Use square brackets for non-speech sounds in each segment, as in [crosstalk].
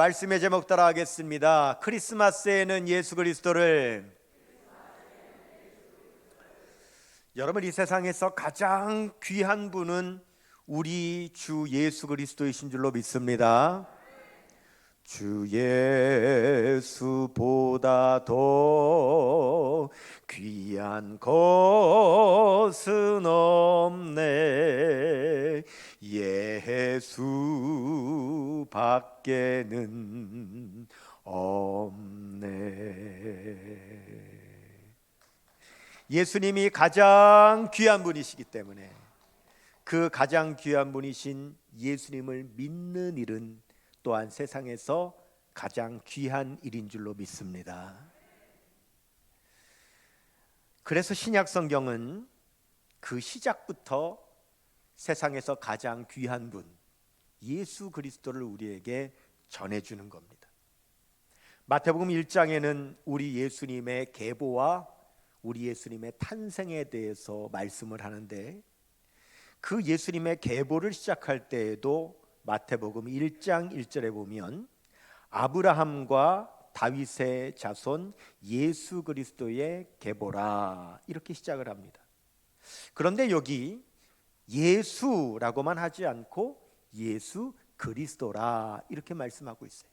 말씀의 제목 따라 하겠습니다. 크리스마스에는 예수 그리스도를 여러분 이 세상에서 가장 귀한 분은 우리 주 예수 그리스도이신 줄로 믿습니다. 주 예수보다 더 귀한 것은 없네. 예수 밖에는 없네. 예수님이 가장 귀한 분이시기 때문에 그 가장 귀한 분이신 예수님을 믿는 일은 또한 세상에서 가장 귀한 일인 줄로 믿습니다. 그래서 신약 성경은 그 시작부터 세상에서 가장 귀한 분 예수 그리스도를 우리에게 전해 주는 겁니다. 마태복음 1장에는 우리 예수님의 계보와 우리 예수님의 탄생에 대해서 말씀을 하는데 그 예수님의 계보를 시작할 때에도 마태복음 1장 1절에 보면 아브라함과 다윗의 자손 예수 그리스도의 계보라 이렇게 시작을 합니다. 그런데 여기 예수라고만 하지 않고 예수 그리스도라 이렇게 말씀하고 있어요.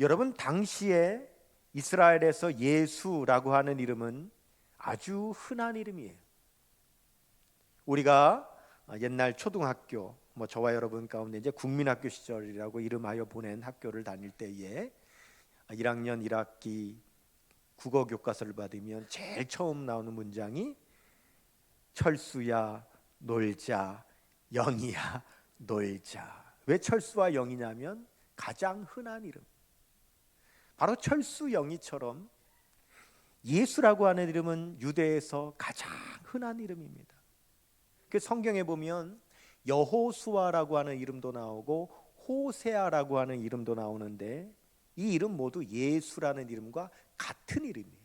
여러분 당시에 이스라엘에서 예수라고 하는 이름은 아주 흔한 이름이에요. 우리가 옛날 초등학교 뭐 저와 여러분 가운데 이제 국민학교 시절이라고 이름하여 보낸 학교를 다닐 때에 1학년 1학기 국어 교과서를 받으면 제일 처음 나오는 문장이 철수야 놀자 영이야 놀자 왜 철수와 영이냐면 가장 흔한 이름 바로 철수 영이처럼 예수라고 하는 이름은 유대에서 가장 흔한 이름입니다. 그 성경에 보면 여호수아라고 하는 이름도 나오고 호세아라고 하는 이름도 나오는데 이 이름 모두 예수라는 이름과 같은 이름이에요.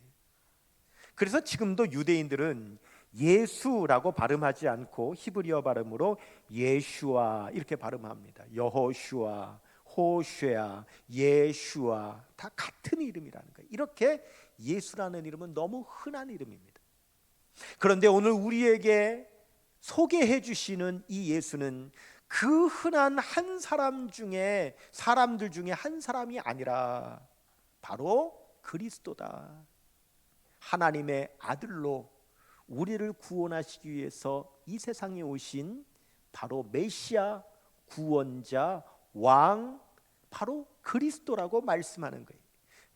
그래서 지금도 유대인들은 예수라고 발음하지 않고 히브리어 발음으로 예슈아 이렇게 발음합니다. 여호슈아, 호쉐아, 예슈아 다 같은 이름이라는 거예요. 이렇게 예수라는 이름은 너무 흔한 이름입니다. 그런데 오늘 우리에게 소개해 주시는 이 예수는 그 흔한 한 사람 중에 사람들 중에 한 사람이 아니라 바로 그리스도다. 하나님의 아들로 우리를 구원하시기 위해서 이 세상에 오신 바로 메시아 구원자 왕 바로 그리스도라고 말씀하는 거예요.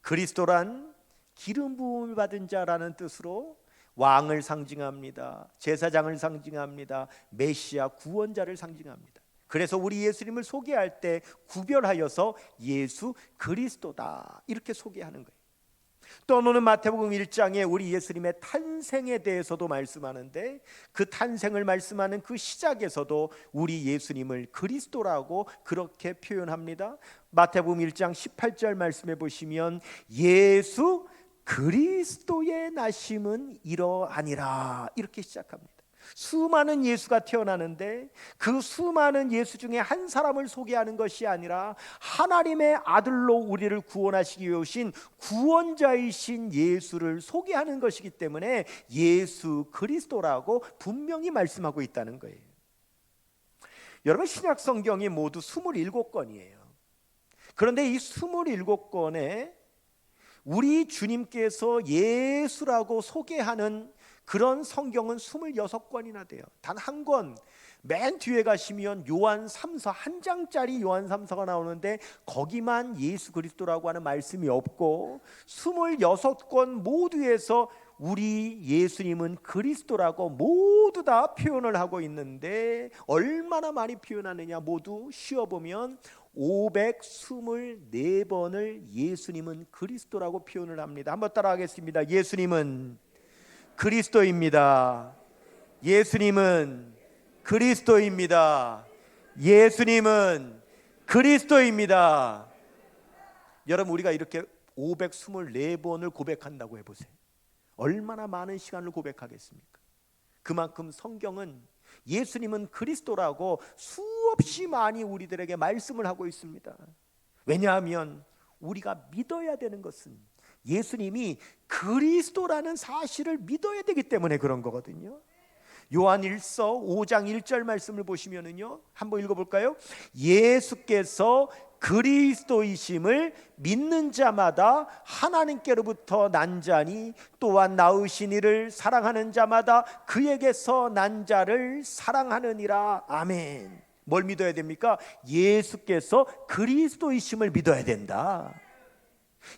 그리스도란 기름 부음을 받은 자라는 뜻으로 왕을 상징합니다. 제사장을 상징합니다. 메시아 구원자를 상징합니다. 그래서 우리 예수님을 소개할 때 구별하여서 예수 그리스도다 이렇게 소개하는 거예요. 또 오늘 마태복음 1장에 우리 예수님의 탄생에 대해서도 말씀하는데 그 탄생을 말씀하는 그 시작에서도 우리 예수님을 그리스도라고 그렇게 표현합니다. 마태복음 1장 18절 말씀해 보시면 예수 그리스도의 나심은 이러하니라 이렇게 시작합니다. 수많은 예수가 태어나는데 그 수많은 예수 중에 한 사람을 소개하는 것이 아니라 하나님의 아들로 우리를 구원하시기 위해 오신 구원자이신 예수를 소개하는 것이기 때문에 예수 그리스도라고 분명히 말씀하고 있다는 거예요. 여러분 신약 성경이 모두 27권이에요. 그런데 이 27권에 우리 주님께서 예수라고 소개하는 그런 성경은 26권이나 돼요. 단 한 권. 맨 뒤에 가시면 요한 3서 한 장짜리 요한 3서가 나오는데 거기만 예수 그리스도라고 하는 말씀이 없고 26권 모두에서 우리 예수님은 그리스도라고 모두 다 표현을 하고 있는데 얼마나 많이 표현하느냐 모두 쉬어 보면 524번을 예수님은 그리스도라고 표현을 합니다. 한번 따라 하겠습니다. 예수님은 그리스도입니다. 예수님은 그리스도입니다. 예수님은 그리스도입니다. 여러분 우리가 이렇게 524번을 고백한다고 해 보세요. 얼마나 많은 시간을 고백하겠습니까? 그만큼 성경은 예수님은 그리스도라고 수없이 많이 우리들에게 말씀을 하고 있습니다. 왜냐하면 우리가 믿어야 되는 것은 예수님이 그리스도라는 사실을 믿어야 되기 때문에 그런 거거든요. 요한 1서 5장 1절 말씀을 보시면은요. 한번 읽어 볼까요? 예수께서 그리스도이심을 믿는 자마다 하나님께로부터 난 자니 또한 나으신 이를 사랑하는 자마다 그에게서 난 자를 사랑하느니라. 아멘. 뭘 믿어야 됩니까? 예수께서 그리스도이심을 믿어야 된다.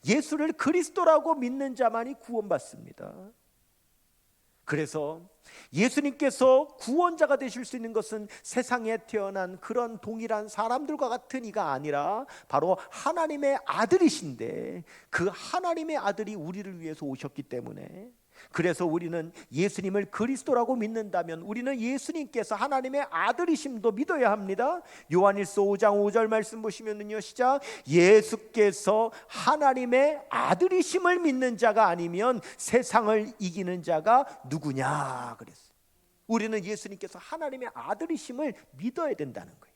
예수를 그리스도라고 믿는 자만이 구원받습니다. 그래서 예수님께서 구원자가 되실 수 있는 것은 세상에 태어난 그런 동일한 사람들과 같은 이가 아니라 바로 하나님의 아들이신데 그 하나님의 아들이 우리를 위해서 오셨기 때문에 그래서 우리는 예수님을 그리스도라고 믿는다면 우리는 예수님께서 하나님의 아들이심도 믿어야 합니다. 요한일서 5장 5절 말씀 보시면은요. 시작 예수께서 하나님의 아들이심을 믿는 자가 아니면 세상을 이기는 자가 누구냐 그랬어요. 우리는 예수님께서 하나님의 아들이심을 믿어야 된다는 거예요.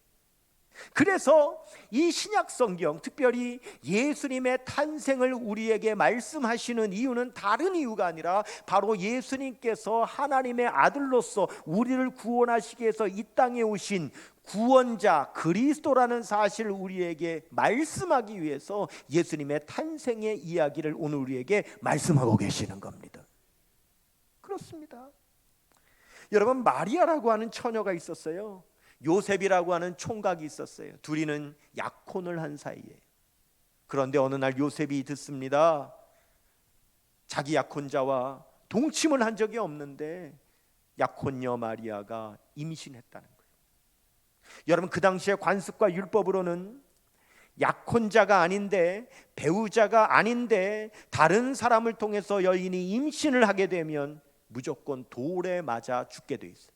그래서 이 신약 성경 특별히 예수님의 탄생을 우리에게 말씀하시는 이유는 다른 이유가 아니라 바로 예수님께서 하나님의 아들로서 우리를 구원하시기 위해서 이 땅에 오신 구원자 그리스도라는 사실을 우리에게 말씀하기 위해서 예수님의 탄생의 이야기를 오늘 우리에게 말씀하고 계시는 겁니다. 그렇습니다. 여러분 마리아라고 하는 처녀가 있었어요. 요셉이라고 하는 총각이 있었어요. 둘이는 약혼을 한 사이에. 그런데 어느 날 요셉이 듣습니다. 자기 약혼자와 동침을 한 적이 없는데 약혼녀 마리아가 임신했다는 거예요. 여러분 그 당시에 관습과 율법으로는 약혼자가 아닌데 배우자가 아닌데 다른 사람을 통해서 여인이 임신을 하게 되면 무조건 돌에 맞아 죽게 돼 있어요.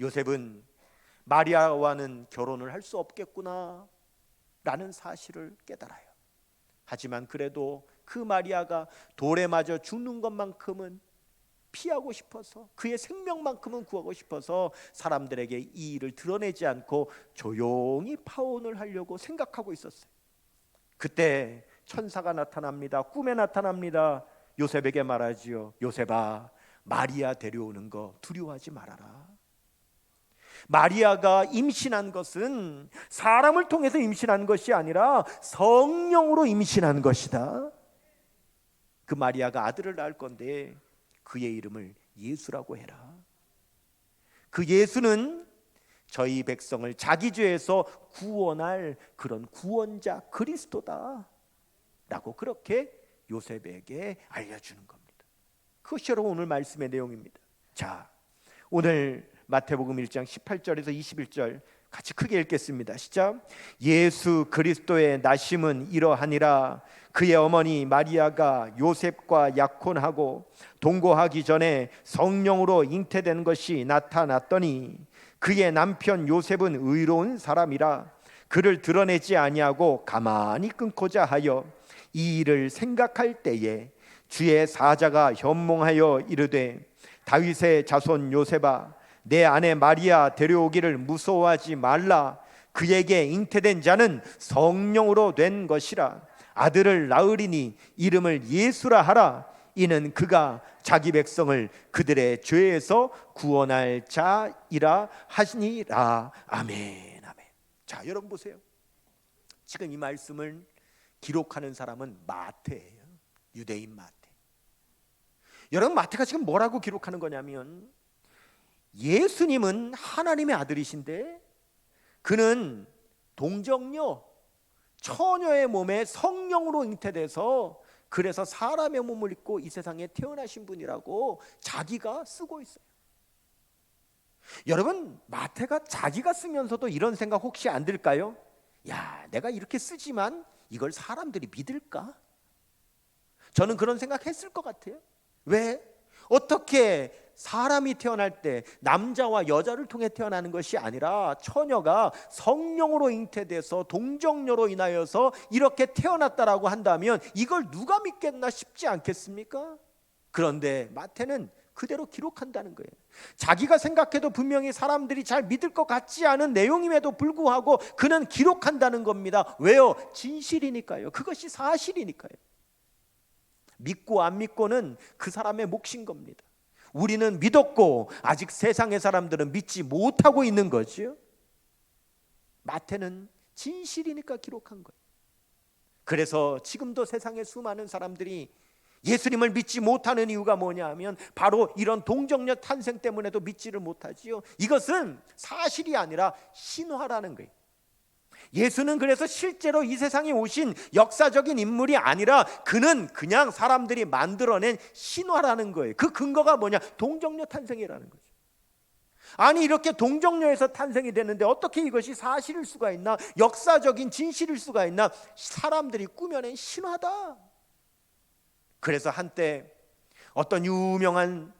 요셉은 마리아와는 결혼을 할 수 없겠구나 라는 사실을 깨달아요. 하지만 그래도 그 마리아가 돌에 맞아 죽는 것만큼은 피하고 싶어서 그의 생명만큼은 구하고 싶어서 사람들에게 이 일을 드러내지 않고 조용히 파혼을 하려고 생각하고 있었어요. 그때 천사가 나타납니다. 꿈에 나타납니다. 요셉에게 말하지요. 요셉아, 마리아 데려오는 거 두려워하지 말아라. 마리아가 임신한 것은 사람을 통해서 임신한 것이 아니라 성령으로 임신한 것이다. 그 마리아가 아들을 낳을 건데 그의 이름을 예수라고 해라. 그 예수는 저희 백성을 자기 죄에서 구원할 그런 구원자 그리스도다. 라고 그렇게 요셉에게 알려주는 겁니다. 그것이 여러분 오늘 말씀의 내용입니다. 자, 오늘 마태복음 1장 18절에서 21절 같이 크게 읽겠습니다. 시작. 예수 그리스도의 나심은 이러하니라 그의 어머니 마리아가 요셉과 약혼하고 동거하기 전에 성령으로 잉태된 것이 나타났더니 그의 남편 요셉은 의로운 사람이라 그를 드러내지 아니하고 가만히 끊고자 하여 이 일을 생각할 때에 주의 사자가 현몽하여 이르되 다윗의 자손 요셉아 내 아내 마리아 데려오기를 무서워하지 말라. 그에게 잉태된 자는 성령으로 된 것이라. 아들을 낳으리니 이름을 예수라 하라. 이는 그가 자기 백성을 그들의 죄에서 구원할 자이라 하시니라. 아멘. 아멘. 자, 여러분 보세요. 지금 이 말씀을 기록하는 사람은 마태예요. 유대인 마태. 여러분 마태가 지금 뭐라고 기록하는 거냐면 예수님은 하나님의 아들이신데 그는 동정녀 처녀의 몸에 성령으로 잉태돼서 그래서 사람의 몸을 입고 이 세상에 태어나신 분이라고 자기가 쓰고 있어요. 여러분 마태가 자기가 쓰면서도 이런 생각 혹시 안 들까요? 야, 내가 이렇게 쓰지만 이걸 사람들이 믿을까? 저는 그런 생각했을 것 같아요. 왜? 어떻게 사람이 태어날 때 남자와 여자를 통해 태어나는 것이 아니라 처녀가 성령으로 잉태돼서 동정녀로 인하여서 이렇게 태어났다라고 한다면 이걸 누가 믿겠나 싶지 않겠습니까? 그런데 마태는 그대로 기록한다는 거예요. 자기가 생각해도 분명히 사람들이 잘 믿을 것 같지 않은 내용임에도 불구하고 그는 기록한다는 겁니다. 왜요? 진실이니까요. 그것이 사실이니까요. 믿고 안 믿고는 그 사람의 몫인 겁니다. 우리는 믿었고 아직 세상의 사람들은 믿지 못하고 있는 거지요. 마태는 진실이니까 기록한 거예요. 그래서 지금도 세상의 수많은 사람들이 예수님을 믿지 못하는 이유가 뭐냐 하면 바로 이런 동정녀 탄생 때문에도 믿지를 못하지요. 이것은 사실이 아니라 신화라는 거예요. 예수는 그래서 실제로 이 세상에 오신 역사적인 인물이 아니라 그는 그냥 사람들이 만들어낸 신화라는 거예요. 그 근거가 뭐냐? 동정녀 탄생이라는 거죠. 아니 이렇게 동정녀에서 탄생이 됐는데 어떻게 이것이 사실일 수가 있나? 역사적인 진실일 수가 있나? 사람들이 꾸며낸 신화다. 그래서 한때 어떤 유명한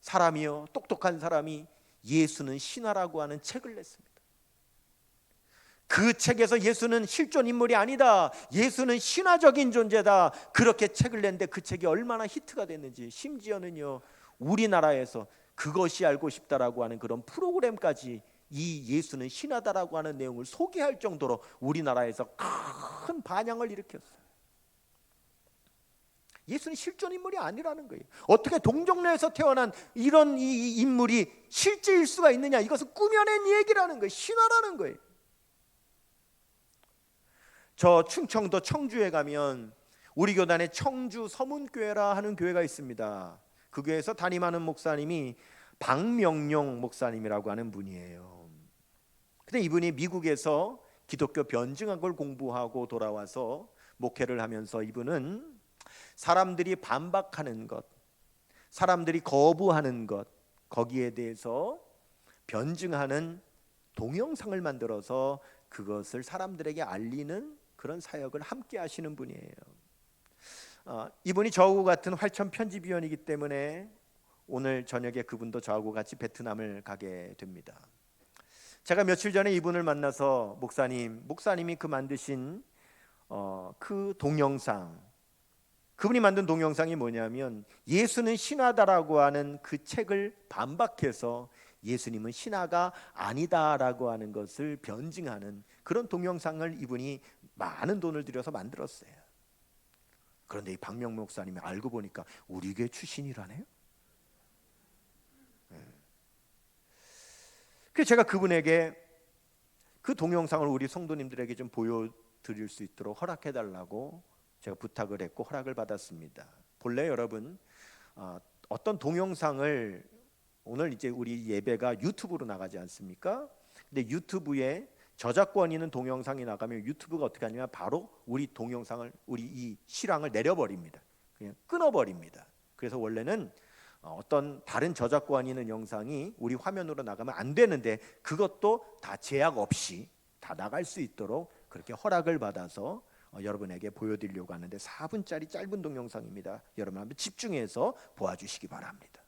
사람이요, 똑똑한 사람이 예수는 신화라고 하는 책을 냈습니다. 그 책에서 예수는 실존 인물이 아니다. 예수는 신화적인 존재다. 그렇게 책을 냈는데 그 책이 얼마나 히트가 됐는지 심지어는요. 우리나라에서 그것이 알고 싶다라고 하는 그런 프로그램까지 이 예수는 신화다라고 하는 내용을 소개할 정도로 우리나라에서 큰 반향을 일으켰어요. 예수는 실존 인물이 아니라는 거예요. 어떻게 동정녀에서 태어난 이런 이 인물이 실제일 수가 있느냐? 이것은 꾸며낸 얘기라는 거예요. 신화라는 거예요. 저 충청도 청주에 가면 우리 교단에 청주 서문교회라 하는 교회가 있습니다. 그 교회에서 담임하는 목사님이 박명용 목사님이라고 하는 분이에요. 근데 이분이 미국에서 기독교 변증학을 공부하고 돌아와서 목회를 하면서 이분은 사람들이 반박하는 것, 사람들이 거부하는 것, 거기에 대해서 변증하는 동영상을 만들어서 그것을 사람들에게 알리는 그런 사역을 함께 하시는 분이에요. 어, 이분이 저하고 같은 활천 편집위원이기 때문에 오늘 저녁에 그분도 저하고 같이 베트남을 가게 됩니다. 제가 며칠 전에 이분을 만나서 목사님, 목사님이 그 만드신 어, 그 동영상, 그분이 만든 동영상이 뭐냐면 예수는 신하다라고 하는 그 책을 반박해서 예수님은 신하가 아니다라고 하는 것을 변증하는 그런 동영상을 이분이 많은 돈을 들여서 만들었어요. 그런데 이 박명 목사님이 알고 보니까 우리 교회 출신이라네요. 네. 그래서 제가 그분에게 그 동영상을 우리 성도님들에게 좀 보여드릴 수 있도록 허락해 달라고 제가 부탁을 했고 허락을 받았습니다. 본래 여러분 어, 어떤 동영상을 오늘 이제 우리 예배가 유튜브로 나가지 않습니까? 근데 유튜브에 저작권 있는 동영상이 나가면 유튜브가 어떻게 하냐면 바로 우리 동영상을 우리 이 실황을 내려버립니다. 그냥 끊어버립니다. 그래서 원래는 어, 어떤 다른 저작권 있는 영상이 우리 화면으로 나가면 안 되는데 그것도 다 제약 없이 다 나갈 수 있도록 그렇게 허락을 받아서 어, 여러분에게 보여드리려고 하는데 4분짜리 짧은 동영상입니다. 여러분 한번 집중해서 보아주시기 바랍니다.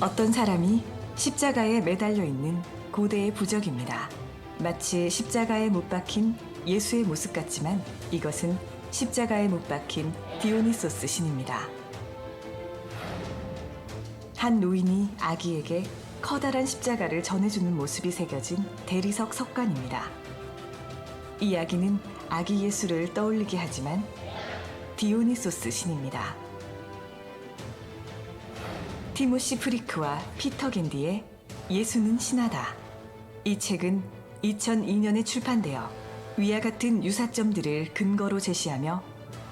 어떤 사람이 십자가에 매달려 있는 고대의 부적입니다. 마치 십자가에 못 박힌 예수의 모습 같지만 이것은 십자가에 못 박힌 디오니소스 신입니다. 한 노인이 아기에게 커다란 십자가를 전해주는 모습이 새겨진 대리석 석관입니다. 이 아기는 아기 예수를 떠올리게 하지만 디오니소스 신입니다. 티모시 프리크와 피터 겐디의 예수는 신하다. 이 책은 2002년에 출판되어 위와 같은 유사점들을 근거로 제시하며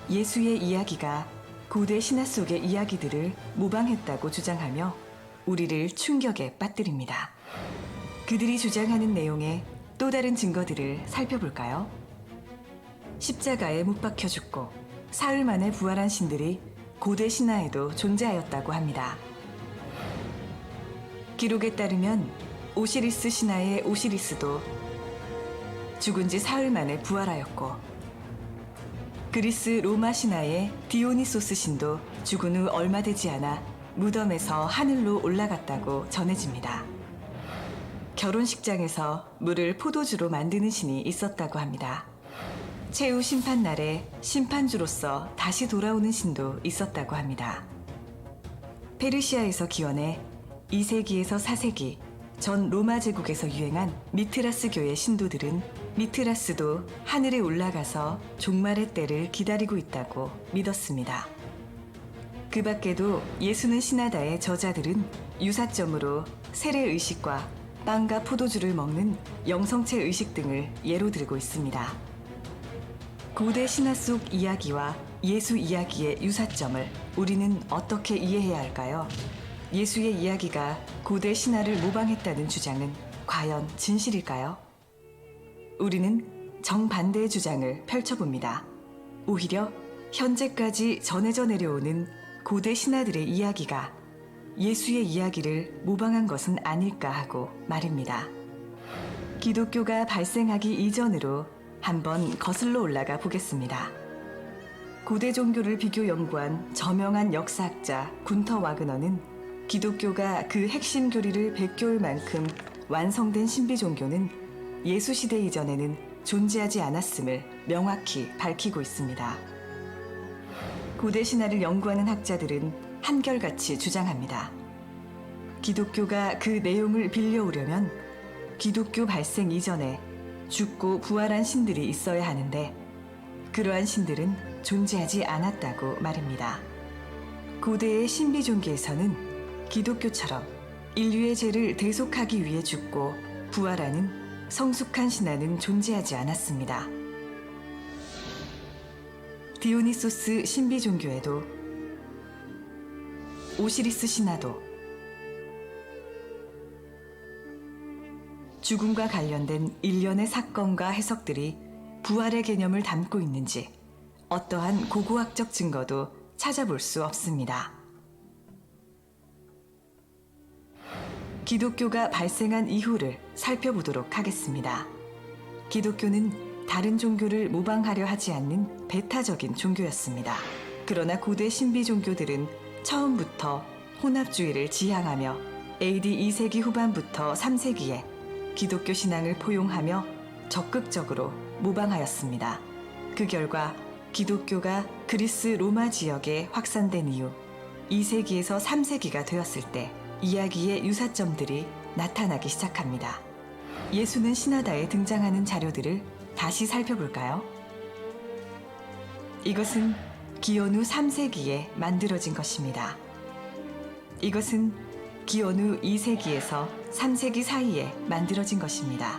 예수의 이야기가 고대 신화 속의 이야기들을 모방했다고 주장하며 우리를 충격에 빠뜨립니다. 그들이 주장하는 내용의 또 다른 증거들을 살펴볼까요? 십자가에 못 박혀 죽고 사흘 만에 부활한 신들이 고대 신화에도 존재하였다고 합니다. 기록에 따르면 오시리스 신화의 오시리스도 죽은 지 사흘 만에 부활하였고 그리스 로마 신화의 디오니소스 신도 죽은 후 얼마 되지 않아 무덤에서 하늘로 올라갔다고 전해집니다. 결혼식장에서 물을 포도주로 만드는 신이 있었다고 합니다. 최후 심판 날에 심판주로서 다시 돌아오는 신도 있었다고 합니다. 페르시아에서 기원해 2세기에서 4세기 전 로마 제국에서 유행한 미트라스 교회 신도들은 미트라스도 하늘에 올라가서 종말의 때를 기다리고 있다고 믿었습니다. 그 밖에도 예수는 신하다의 저자들은 유사점으로 세례 의식과 빵과 포도주를 먹는 영성체 의식 등을 예로 들고 있습니다. 고대 신화 속 이야기와 예수 이야기의 유사점을 우리는 어떻게 이해해야 할까요? 예수의 이야기가 고대 신화를 모방했다는 주장은 과연 진실일까요? 우리는 정반대의 주장을 펼쳐봅니다. 오히려 현재까지 전해져 내려오는 고대 신하들의 이야기가 예수의 이야기를 모방한 것은 아닐까 하고 말입니다. 기독교가 발생하기 이전으로 한번 거슬러 올라가 보겠습니다. 고대 종교를 비교 연구한 저명한 역사학자 군터 와그너는 기독교가 그 핵심 교리를 베껴올 만큼 완성된 신비 종교는 예수 시대 이전에는 존재하지 않았음을 명확히 밝히고 있습니다. 고대 신화를 연구하는 학자들은 한결같이 주장합니다. 기독교가 그 내용을 빌려오려면 기독교 발생 이전에 죽고 부활한 신들이 있어야 하는데 그러한 신들은 존재하지 않았다고 말입니다. 고대의 신비 종교에서는 기독교처럼 인류의 죄를 대속하기 위해 죽고 부활하는 성숙한 신화는 존재하지 않았습니다. 디오니소스 신비 종교에도 오시리스 신화도 죽음과 관련된 일련의 사건과 해석들이 부활의 개념을 담고 있는지 어떠한 고고학적 증거도 찾아볼 수 없습니다. 기독교가 발생한 이후를 살펴보도록 하겠습니다. 기독교는 다른 종교를 모방하려 하지 않는 배타적인 종교였습니다. 그러나 고대 신비 종교들은 처음부터 혼합주의를 지향하며 AD 2세기 후반부터 3세기에 기독교 신앙을 포용하며 적극적으로 모방하였습니다. 그 결과 기독교가 그리스 로마 지역에 확산된 이후 2세기에서 3세기가 되었을 때 이야기의 유사점들이 나타나기 시작합니다. 예수는 신하다에 등장하는 자료들을 다시 살펴볼까요? 이것은 기원 후 3세기에 만들어진 것입니다. 이것은 기원 후 2세기에서 3세기 사이에 만들어진 것입니다.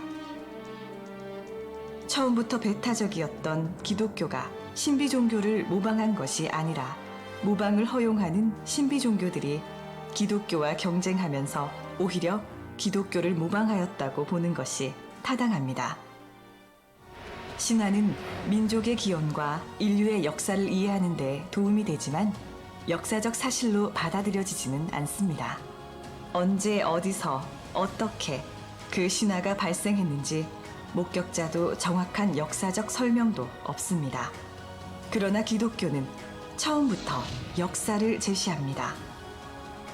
처음부터 배타적이었던 기독교가 신비 종교를 모방한 것이 아니라 모방을 허용하는 신비 종교들이 기독교와 경쟁하면서 오히려 기독교를 모방하였다고 보는 것이 타당합니다. 신화는 민족의 기원과 인류의 역사를 이해하는 데 도움이 되지만 역사적 사실로 받아들여지지는 않습니다. 언제 어디서 어떻게 그 신화가 발생했는지 목격자도 정확한 역사적 설명도 없습니다. 그러나 기독교는 처음부터 역사를 제시합니다.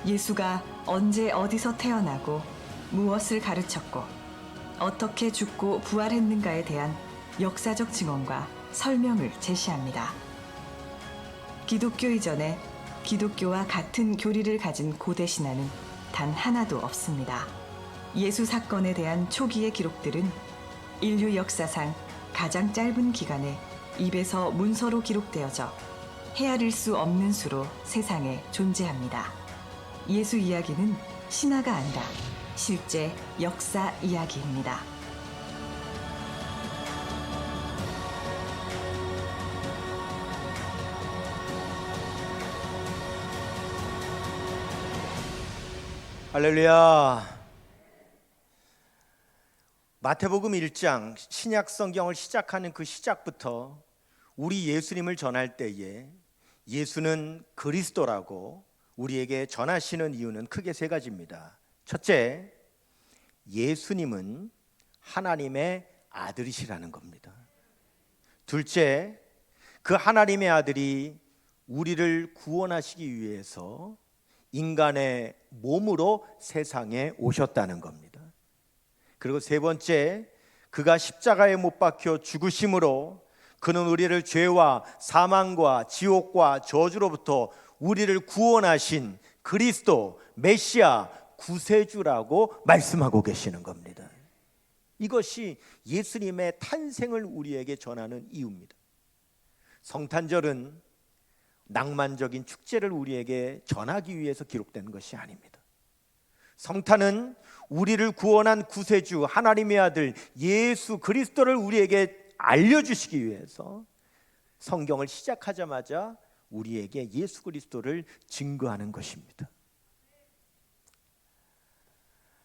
예수가 언제 어디서 태어나고 무엇을 가르쳤고 어떻게 죽고 부활했는가에 대한 역사적 증언과 설명을 제시합니다. 기독교 이전에 기독교와 같은 교리를 가진 고대 신화는 단 하나도 없습니다. 예수 사건에 대한 초기의 기록들은 인류 역사상 가장 짧은 기간에 입에서 문서로 기록되어져 헤아릴 수 없는 수로 세상에 존재합니다. 예수 이야기는 신화가 아니라 실제 역사 이야기입니다. 할렐루야. 마태복음 1장 신약 성경을 시작하는 그 시작부터 우리 예수님을 전할 때에 예수는 그리스도라고 우리에게 전하시는 이유는 크게 세 가지입니다. 첫째, 예수님은 하나님의 아들이시라는 겁니다. 둘째, 그 하나님의 아들이 우리를 구원하시기 위해서 인간의 몸으로 세상에 오셨다는 겁니다. 그리고 세 번째, 그가 십자가에 못 박혀 죽으심으로 그는 우리를 죄와 사망과 지옥과 저주로부터 우리를 구원하신 그리스도 메시아 구세주라고 말씀하고 계시는 겁니다. 이것이 예수님의 탄생을 우리에게 전하는 이유입니다. 성탄절은 낭만적인 축제를 우리에게 전하기 위해서 기록된 것이 아닙니다. 성탄은 우리를 구원한 구세주 하나님의 아들 예수 그리스도를 우리에게 알려주시기 위해서 성경을 시작하자마자 우리에게 예수 그리스도를 증거하는 것입니다.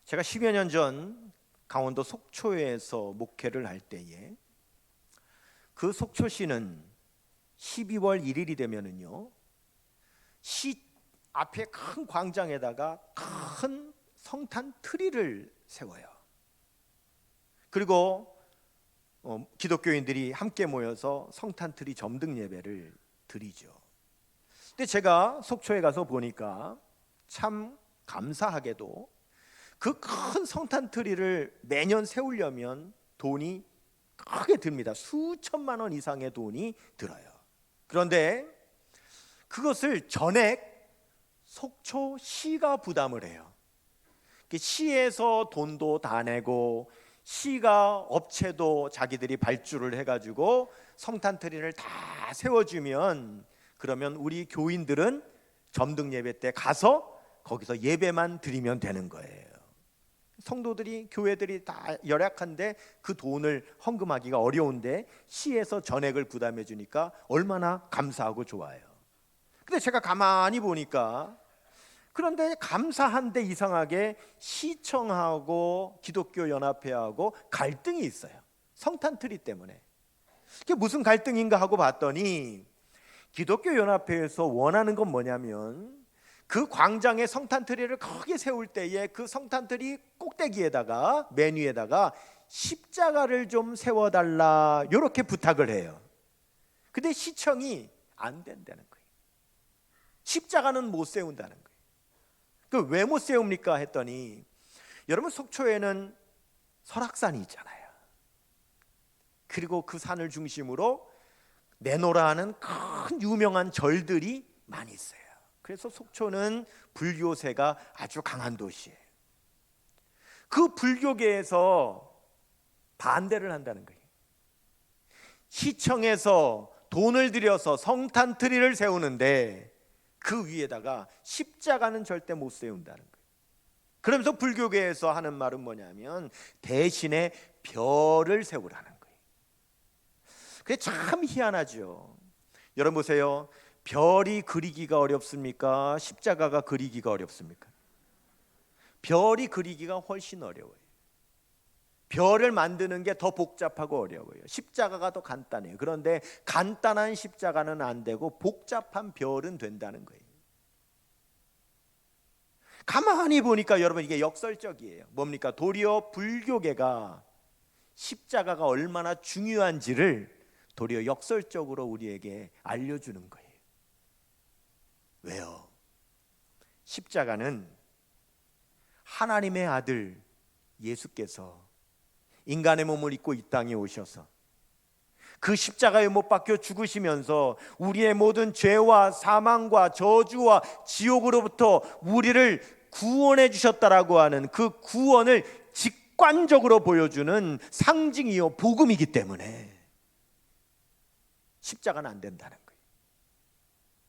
제가 10여 년 전 강원도 속초에서 목회를 할 때에 그 속초시는 12월 1일이 되면은요 시 앞에 큰 광장에다가 큰 성탄 트리를 세워요. 그리고 어, 기독교인들이 함께 모여서 성탄 트리 점등 예배를 드리죠. 근데 제가 속초에 가서 보니까 참 감사하게도 그 큰 성탄 트리를 매년 세우려면 돈이 크게 듭니다. 수천만 원 이상의 돈이 들어요. 그런데 그것을 전액 속초시가 부담을 해요. 그 시에서 돈도 다 내고 시가 업체도 자기들이 발주를 해가지고 성탄 트리를 다 세워주면 그러면 우리 교인들은 점등 예배 때 가서 거기서 예배만 드리면 되는 거예요. 성도들이 교회들이 다 열악한데 그 돈을 헌금하기가 어려운데 시에서 전액을 부담해 주니까 얼마나 감사하고 좋아요. 근데 제가 가만히 보니까 그런데 감사한데 이상하게 시청하고 기독교 연합회하고 갈등이 있어요. 성탄 트리 때문에. 그게 무슨 갈등인가 하고 봤더니 기독교 연합회에서 원하는 건 뭐냐면 그 광장에 성탄 트리를 크게 세울 때에 그 성탄 트리 꼭대기에다가 메뉴에다가 십자가를 좀 세워 달라 이렇게 부탁을 해요. 근데 시청이 안 된다는 거예요. 십자가는 못 세운다는 거예요. 그 왜 못 세웁니까 했더니 여러분 속초에는 설악산이 있잖아요. 그리고 그 산을 중심으로 내노라 하는 큰 유명한 절들이 많이 있어요. 그래서 속초는 불교세가 아주 강한 도시예요. 그 불교계에서 반대를 한다는 거예요. 시청에서 돈을 들여서 성탄 트리를 세우는데 그 위에다가 십자가는 절대 못 세운다는 거예요. 그러면서 불교계에서 하는 말은 뭐냐면 대신에 별을 세우라는 거예요. 그게 참 희한하죠. 여러분 보세요. 별이 그리기가 어렵습니까? 십자가가 그리기가 어렵습니까? 별이 그리기가 훨씬 어려워요. 별을 만드는 게 더 복잡하고 어려워요. 십자가가 더 간단해요. 그런데 간단한 십자가는 안 되고 복잡한 별은 된다는 거예요. 가만히 보니까 여러분 이게 역설적이에요. 뭡니까? 도리어 불교계가 십자가가 얼마나 중요한지를 도리어 역설적으로 우리에게 알려주는 거예요. 왜요? 십자가는 하나님의 아들 예수께서 인간의 몸을 입고 이 땅에 오셔서 그 십자가에 못 박혀 죽으시면서 우리의 모든 죄와 사망과 저주와 지옥으로부터 우리를 구원해 주셨다라고 하는 그 구원을 직관적으로 보여주는 상징이요 복음이기 때문에 십자가는 안 된다는 거예요.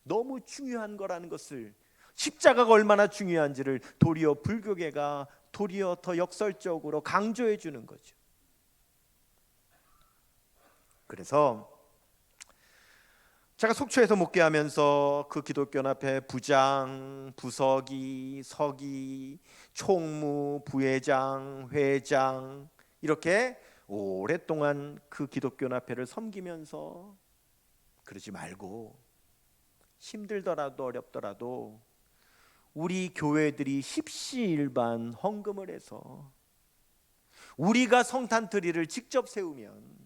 너무 중요한 거라는 것을 십자가가 얼마나 중요한지를 도리어 불교계가 도리어 더 역설적으로 강조해 주는 거죠. 그래서 제가 속초에서 목회하면서 그 기독교 앞에 부장, 부서기, 서기, 총무, 부회장, 회장 이렇게 오랫동안 그 기독교 앞에를 섬기면서 그러지 말고 힘들더라도 어렵더라도 우리 교회들이 십시일반 헌금을 해서 우리가 성탄 트리를 직접 세우면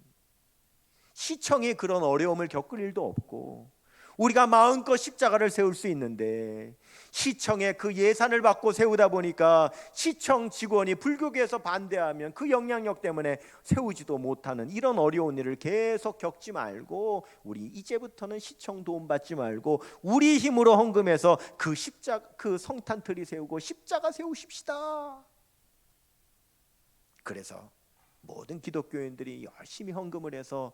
시청에 그런 어려움을 겪을 일도 없고 우리가 마음껏 십자가를 세울 수 있는데 시청에 그 예산을 받고 세우다 보니까 시청 직원이 불교계에서 반대하면 그 영향력 때문에 세우지도 못하는 이런 어려운 일을 계속 겪지 말고 우리 이제부터는 시청 도움 받지 말고 우리 힘으로 헌금해서 그 십자 그 성탄 틀이 세우고 십자가 세우십시다. 그래서 모든 기독교인들이 열심히 헌금을 해서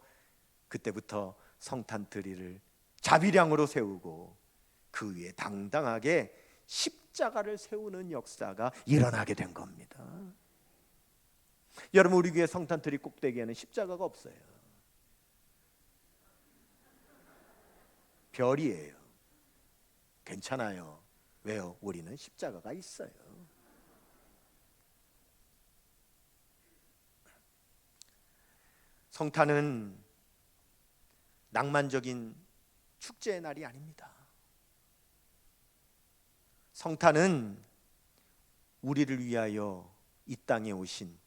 그때부터 성탄 트리를 자비량으로 세우고 그 위에 당당하게 십자가를 세우는 역사가 일어나게 된 겁니다. 여러분 우리 교회 성탄 트리 꼭대기에는 십자가가 없어요. 별이에요. 괜찮아요. 왜요? 우리는 십자가가 있어요. 성탄은 낭만적인 축제의 날이 아닙니다. 성탄은 우리를 위하여 이 땅에 오신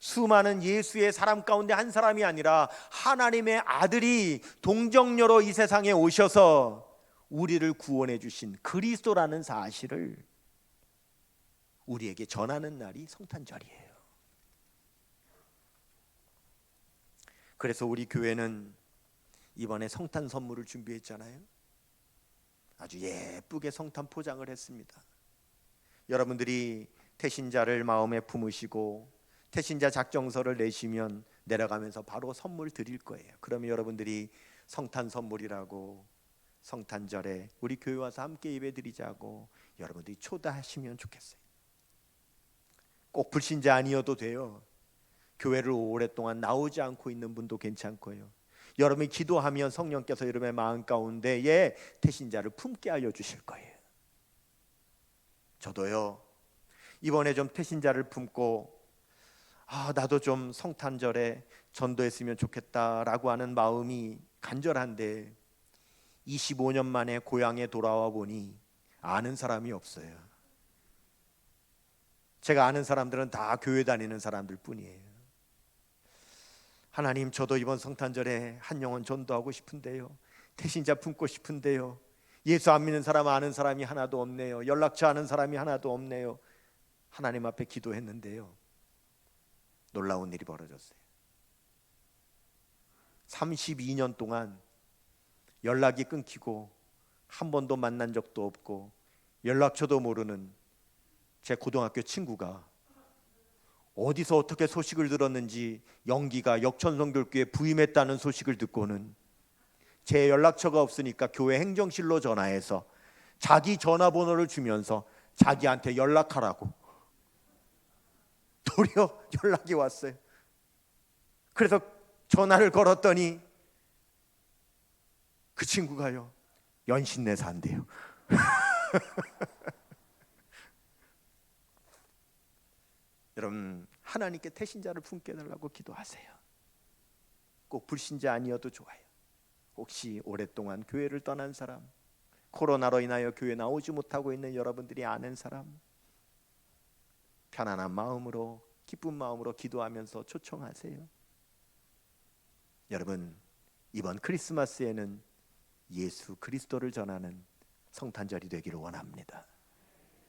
수많은 예수의 사람 가운데 한 사람이 아니라 하나님의 아들이 동정녀로 이 세상에 오셔서 우리를 구원해 주신 그리스도라는 사실을 우리에게 전하는 날이 성탄절이에요. 그래서 우리 교회는 이번에 성탄 선물을 준비했잖아요. 아주 예쁘게 성탄 포장을 했습니다. 여러분들이 태신자를 마음에 품으시고 태신자 작정서를 내시면 내려가면서 바로 선물 드릴 거예요. 그러면 여러분들이 성탄 선물이라고 성탄절에 우리 교회 와서 함께 예배 드리자고 여러분들이 초대하시면 좋겠어요. 꼭 불신자 아니어도 돼요. 교회를 오랫동안 나오지 않고 있는 분도 괜찮고요. 여러분이 기도하면 성령께서 여러분의 마음 가운데에 태신자를 품게 알려 주실 거예요. 저도요. 이번에 좀 태신자를 품고 아, 나도 좀 성탄절에 전도했으면 좋겠다라고 하는 마음이 간절한데 25년 만에 고향에 돌아와 보니 아는 사람이 없어요. 제가 아는 사람들은 다 교회 다니는 사람들 뿐이에요. 하나님 저도 이번 성탄절에 한 영혼 전도하고 싶은데요. 태신자 품고 싶은데요. 예수 안 믿는 사람 아는 사람이 하나도 없네요. 연락처 아는 사람이 하나도 없네요. 하나님 앞에 기도했는데요. 놀라운 일이 벌어졌어요. 32년 동안 연락이 끊기고 한 번도 만난 적도 없고 연락처도 모르는 제 고등학교 친구가 어디서 어떻게 소식을 들었는지 영기가 역천성교교에 부임했다는 소식을 듣고는 제 연락처가 없으니까 교회 행정실로 전화해서 자기 전화번호를 주면서 자기한테 연락하라고 도리어 [laughs] 연락이 왔어요. 그래서 전화를 걸었더니 그 친구가요 연신내 산대요. [laughs] 여러분 하나님께 태신자를 품게 해달라고 기도하세요. 꼭 불신자 아니어도 좋아요. 혹시 오랫동안 교회를 떠난 사람, 코로나로 인하여 교회 나오지 못하고 있는 여러분들이 아는 사람, 편안한 마음으로 기쁜 마음으로 기도하면서 초청하세요. 여러분 이번 크리스마스에는 예수 그리스도를 전하는 성탄절이 되기를 원합니다.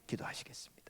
기도하시겠습니다.